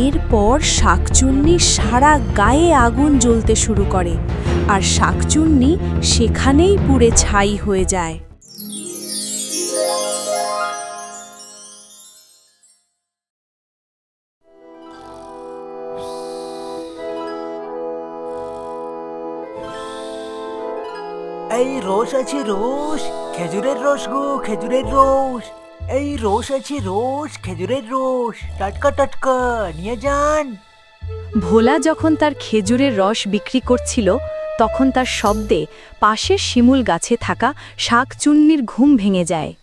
এরপর শাকচুন্নির সারা গায়ে আগুন জ্বলতে শুরু করে, আর শাকচুন্নি সেখানেই পুড়ে ছাই হয়ে যায়। এই রস আছে রস খেজুরের রস গো, খেজুরের রস। এই রোস আছে রোস খেজুরের রোস টাটকা টাটকা, নিয়ে যান। ভোলা যখন তার খেজুরের রস বিক্রি করছিল, তখন তার শব্দে পাশের শিমুল গাছে থাকা শাক চুন্নির ঘুম ভেঙে যায়।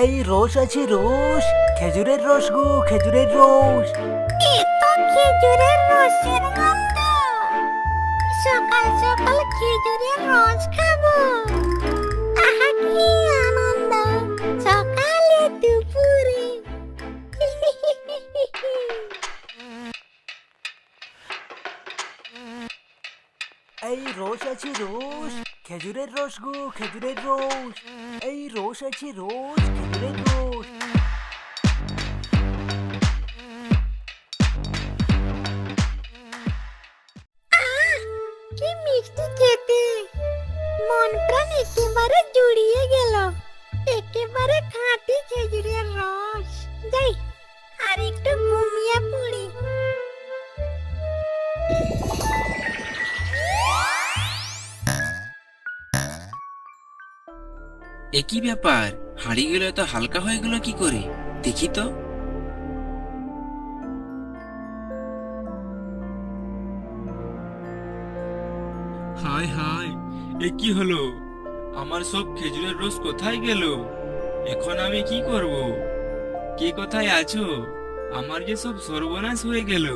এই রস আছে রস খেজুরের রস গো খেজুরের রস। খেজুরের রসের গন্ধ? সকাল সকাল খেজুরের রস খাব। আহা কি আনন্দ! সকালে দুপুরে। এই রস আছে রস খেজুরের রস গো, খেজুরের রস। এই রস আছে রস, খেজুরের রস। কি মিষ্টি খেতে। মন প্রাণ একেবারে জুড়িয়ে গেল। একেবারে খাঁটি খেজুরের একই ব্যাপার, হারিয়ে গেল তো হালকা হয়ে গেল কি করে? দেখি তো। হায় হায়, এ কি হলো? আমার সব খেজুরের রস কোথায় গেল? এখন আমি কি করব? কে কোথায় আছো? আমার যে সব সর্বনাশ হয়ে গেল।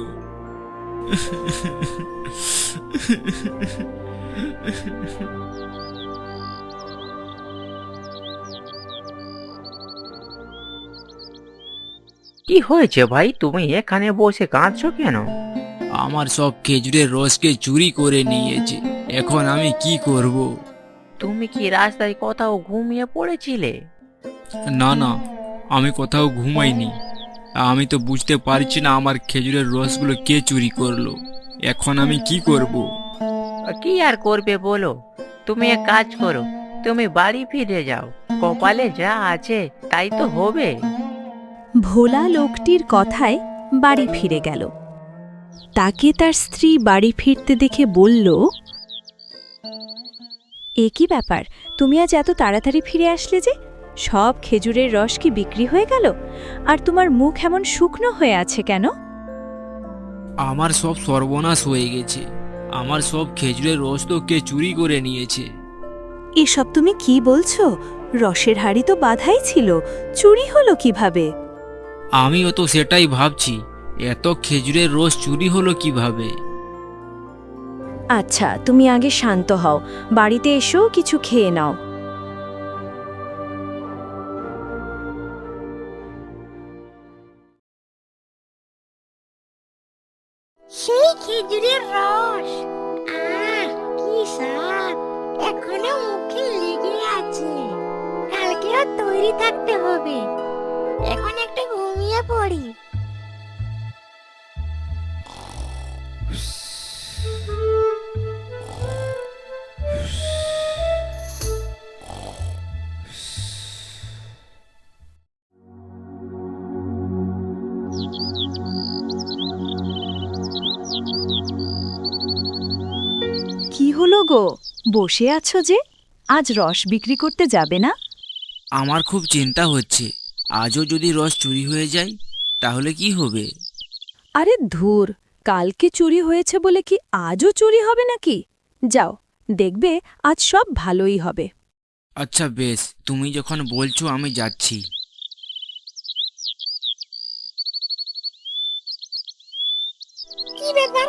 কি হয়েছে ভাই? তুমি এখানে বসে কাঁদছো কেন? আমার সব খেজুরের রসকে চুরি করে নিয়েছে। এখন আমি কি করব? তুমি কি রাস্তায় কোথাও ঘুমিয়ে পড়েছিলে? না না আমি কোথাও ঘুমাইনি। আমি তো বুঝতে পারছি না আমার খেজুরের রসগুলো কে চুরি করল। এখন আমি কি করব? কি আর করবে বলো? তুমি এক কাজ করো তুমি বাড়ি ফিরে যাও। কপালে যা আছে তাই তো হবে। ভোলা লোকটির কথায় বাড়ি ফিরে গেল। তাকে তার স্ত্রী বাড়ি ফিরতে দেখে বলল এ কি ব্যাপার? তুমি আজ এত তাড়াতাড়ি ফিরে আসলে যে? সব খেজুরের রস কি বিক্রি হয়ে গেল? আর তোমার মুখ এমন শুকনো হয়ে আছে কেন? আমার সব সর্বনাশ হয়ে গেছে। আমার সব খেজুরের রস তো কে চুরি করে নিয়েছে। এসব তুমি কি বলছো? রসের হাড়ি তো বাধাই ছিল। চুরি হলো কীভাবে? আমিও তো সেটাই ভাবছি। এত খেজুরের রস চুরি হলো কীভাবে? আচ্ছা তুমি আগে শান্ত হও। বাড়িতে এসো কিছু খেয়ে নাও। সেই খেজুরের রস। আহ কি স্বাদ। এখনও মুখে লেগে আছে। কালকেও তৈরি থাকতে হবে। এখন একটু ঘুমিয়ে পড়ি। কি হলো গো? বসে আছো যে? আজ রস বিক্রি করতে যাবে না? আমার খুব চিন্তা হচ্ছে। আজও যদি রস চুরি হয়ে যায় তাহলে কি হবে? আরে ধুর কালকে চুরি হয়েছে বলে কি আজও চুরি হবে নাকি? যাও দেখবে আজ সব ভালোই হবে। আচ্ছা বেশ তুমি যখন বলছো আমি যাচ্ছি। কি ব্যাপার?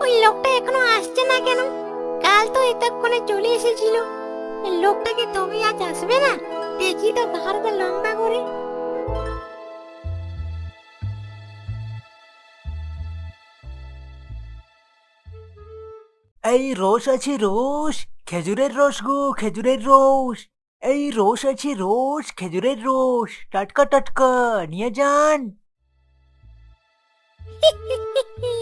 ওই লোকটা এখনও আসছে না কেন? কাল তো এতক্ষণে চলে এসেছিল। লোকটাকে তবে আজ আসবে না? দেখি তো ঘরটা লম্বা করে। এই রস আছে রস খেজুরের রস গো, খেজুরের রস। এই রস আছে রস খেজুরের রস। টাটকা টাটকা, নিয়ে যান।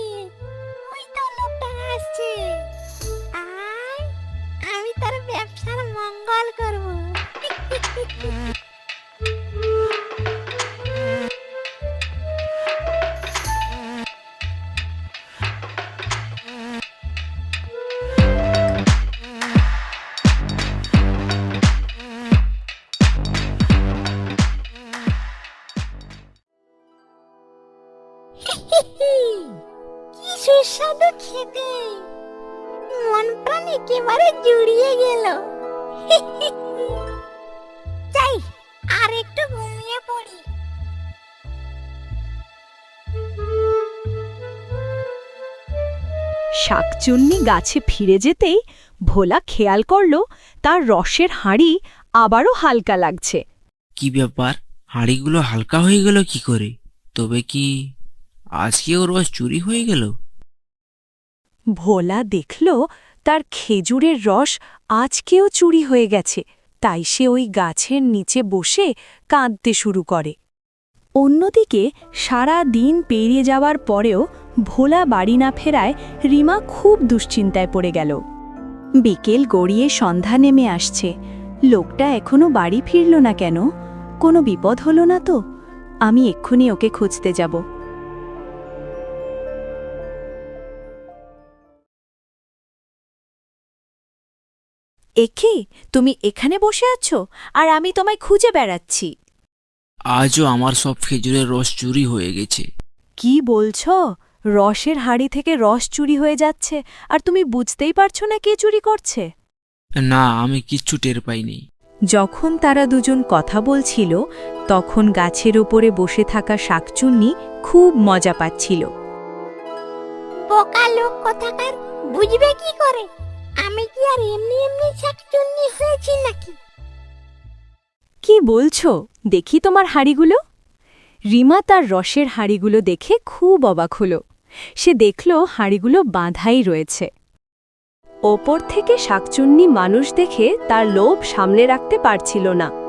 আমি তার ব্যবসার মঙ্গল করব। সুস্বাদু খেতে মন প্রাণ একেবারে জুড়িয়ে গেল। যাই আর একটু ঘুমিয়ে পড়ি। শাকচুন্নি গাছে ফিরে যেতেই ভোলা খেয়াল করল তার রসের হাঁড়ি আবারও হালকা লাগছে। কি ব্যাপার? হাঁড়িগুলো হালকা হয়ে গেল কি করে? তবে কি আজকেও রস চুরি হয়ে গেল? ভোলা দেখল তার খেজুরের রস আজকেও চুরি হয়ে গেছে, তাই সে ওই গাছের নিচে বসে কাঁদতে শুরু করে। অন্যদিকে সারা দিন পেরিয়ে যাওয়ার পরেও ভোলা বাড়ি না ফেরায় রিমা খুব দুশ্চিন্তায় পড়ে গেল। বিকেল গড়িয়ে সন্ধ্যা নেমে আসছে। লোকটা এখনও বাড়ি ফিরল না কেন? কোনো বিপদ হলো না তো? আমি এক্ষুনি ওকে খুঁজতে যাব। একে তুমি এখানে বসে আছো? আর আমি তোমায় খুঁজে বেড়াচ্ছি। আজও আমার সব খেজুরের রস চুরি হয়ে গেছে। কি বলছো? রসের হাড়ি থেকে রস চুরি হয়ে যাচ্ছে আর তুমি বুঝতেই পারছ না কে চুরি করছে? না আমি কিচ্ছু টের পাইনি। যখন তারা দুজন কথা বলছিল তখন গাছের ওপরে বসে থাকা শাকচুন্নি খুব মজা পাচ্ছিল। বোকা লোক কোথাকার বুঝবে কি করে? আমি কি আর এমনি এমনি শাকচুন্নি হয়েছি নাকি? কি বলছো? দেখি তোমার হাড়িগুলো। রিমা তার রসের হাড়িগুলো দেখে খুব অবাক হল। সে দেখল হাড়িগুলো বাঁধাই রয়েছে। ওপর থেকে শাকচুন্নি মানুষ দেখে তার লোভ সামনে রাখতে পারছিল না।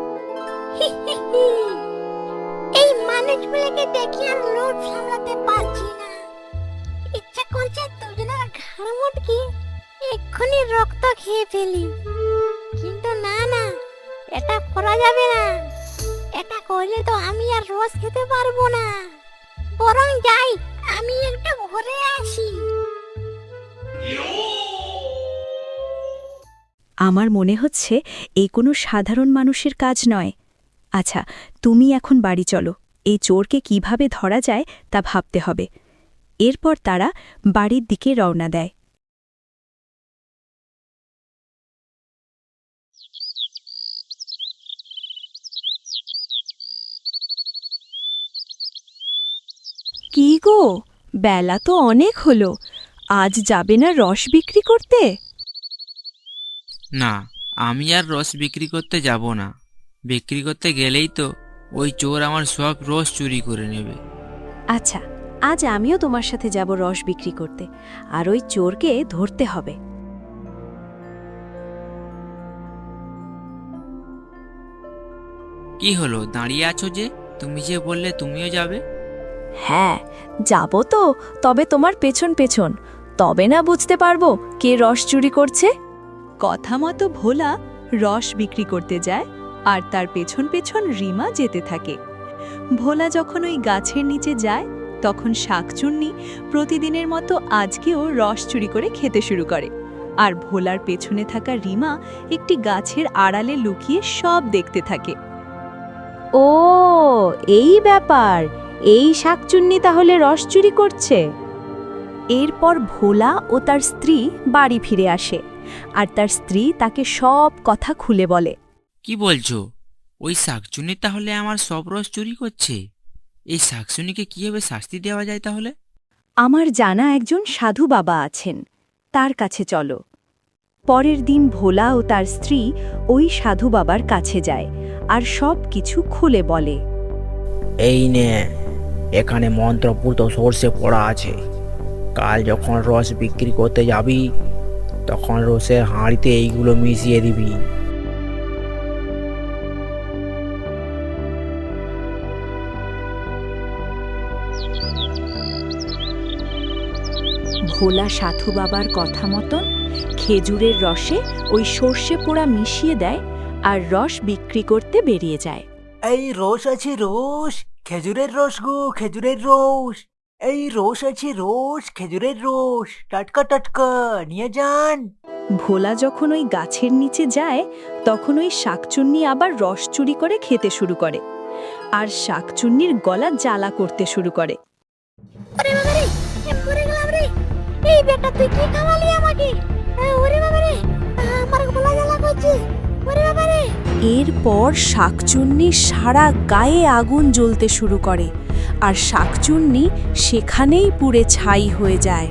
এক্ষুনি রক্ত খেয়ে ফেলি। কিন্তু না না, এটা করা যাবে না। এটা করলে তো আমি আর রস খেতে পারব না। বরং যাই, আমি একটু ঘুরে আসি। আমার মনে হচ্ছে এই কোনো সাধারণ মানুষের কাজ নয়। আচ্ছা তুমি এখন বাড়ি চলো। এই চোরকে কীভাবে ধরা যায় তা ভাবতে হবে। এরপর তারা বাড়ির দিকে রওনা দেয়। কি গো? বেলা তো অনেক হলো। আজ যাবে না রস বিক্রি করতে? না আমি আর রস বিক্রি করতে যাব না। বিক্রি করতে গেলেই তো ওই চোর আমার সব রস চুরি করে নেবে। আচ্ছা আজ আমিও তোমার সাথে যাব রস বিক্রি করতে। আর ওই চোরকে ধরতে হবে। কি হলো দাঁড়িয়ে আছো যে? তুমি যে বললে তুমিও যাবে? হ্যাঁ যাব তো তবে তোমার পেছন পেছন। তবে না বুঝতে পারব কে রস চুরি করছে? কথা মতো ভোলা রস বিক্রি করতে যায় আর তার পেছন পেছন রিমা যেতে থাকে। ভোলা যখন ওই গাছের নিচে যায় তখন শাকচুন্নি প্রতিদিনের মতো আজকেও রস চুরি করে খেতে শুরু করে। আর ভোলার পেছনে থাকা রিমা একটি গাছের আড়ালে লুকিয়ে সব দেখতে থাকে। ও এই ব্যাপার। এই শাকচুন্নি তাহলে রস চুরি করছে? এরপর ভোলা ও তার স্ত্রী বাড়ি ফিরে আসে আর তার স্ত্রী তাকে সব কথা খুলে বলে। কি বলছো? ওই শাকচুনি তাহলে আমার সব রস চুরি করছে? এই শাকচুনিকে কীভাবে শাস্তি দেওয়া যায় তাহলে? আমার জানা একজন সাধু বাবা আছেন তার কাছে চলো। পরের দিন ভোলা ও তার স্ত্রী ওই সাধু বাবার কাছে যায় আর সব কিছু খুলে বলে। এই নে এখানে মন্ত্রপুত সর্ষে পড়া আছে। কাল যখন রস বিক্রি করতে যাবি তখন রসের হাঁড়িতে এইগুলো মিশিয়ে দিবি। ভোলা সাধু বাবার কথা মতন খেজুরের রসে ওই সর্ষে পোড়া মিশিয়ে দেয় আর রস বিক্রি করতে বেরিয়ে যায়। এই রস আছে রস। খেজুরের রস গো খেজুরের রস। এই রস আছে রস খেজুরের রস। টাটকা টাটকা নিয়ে যান। ভোলা যখন ওই গাছের নিচে যায় তখন ওই শাকচুন্নি আবার রস চুরি করে খেতে শুরু করে। আর শাকচুন্নির গলা জ্বালা করতে শুরু করে। এই বেটা তুই কি খাওয়ালি আমাকে? ওরে এরপর শাকচুন্নি সারা গায়ে আগুন জ্বলতে শুরু করে, আর শাকচুন্নি সেখানেই পুড়ে ছাই হয়ে যায়।